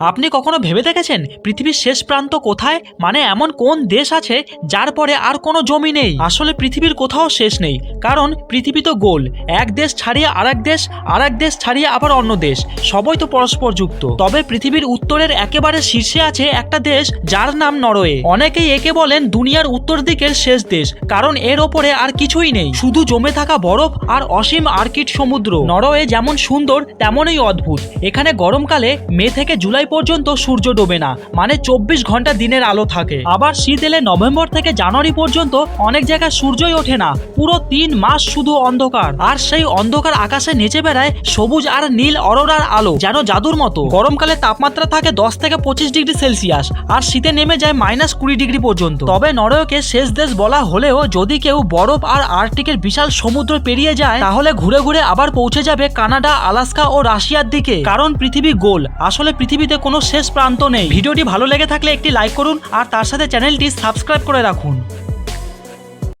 আপনি কখনো ভেবে দেখেছেন পৃথিবীর শেষ প্রান্ত কোথায়? মানে এমন কোন দেশ আছে যার পরে আর কোনো জমি নেই? আসলে পৃথিবীর কোথাও শেষ নেই, কারণ পৃথিবী তো গোল। এক দেশ ছাড়িয়ে আরেক দেশ আরেক দেশ ছাড়িয়ে আবার অন্য দেশ। সবই তো পরস্পর যুক্ত। তবে পৃথিবীর উত্তরের একেবারে শীর্ষে আছে একটা দেশ যার নাম নরওয়ে। অনেকেই একে বলেন দুনিয়ার উত্তর দিকের শেষ দেশ, কারণ এর ওপরে আর কিছুই নেই। শুধু জমে থাকা বরফ আর অসীম আর্কিট সমুদ্র। নরওয়ে যেমন সুন্দর, তেমনই অদ্ভুত। এখানে গরমকালে মে থেকে জুলাই পর্যন্ত সূর্য ডোবে না মানে চব্বিশ ঘণ্টা দিনের আলো থাকে। আবার শীত এলে নভেম্বর থেকে জানুয়ারি পর্যন্ত অনেক জায়গায় সূর্যই ওঠে না, পুরো তিন মাস শুধু অন্ধকার। আর সেই অন্ধকার আকাশে নেচে বেড়ায় সবুজ আর নীল অরোরার আলো, যেন জাদুর মতো। গরমকালে তাপমাত্রা থাকে দশ থেকে পঁচিশ ডিগ্রি সেলসিয়াস, আর শীতে নেমে যায় মাইনাস কুড়ি ডিগ্রি পর্যন্ত। তবে নরওয়েকে শেষ দেশ বলা হলেও যদি কেউ বরফ আর আর্কটিকের বিশাল সমুদ্র পেরিয়ে যায়, তাহলে ঘুরে ঘুরে আবার পৌঁছে যাবে কানাডা, আলাস্কা ও রাশিয়ার দিকে। কারণ পৃথিবী গোল, আসলে পৃথিবীতে কোনো শেষ প্রান্ত নেই। ভিডিওটি ভালো লেগে থাকলে একটি লাইক করুন আর তার সাথে চ্যানেলটি সাবস্ক্রাইব করে রাখুন।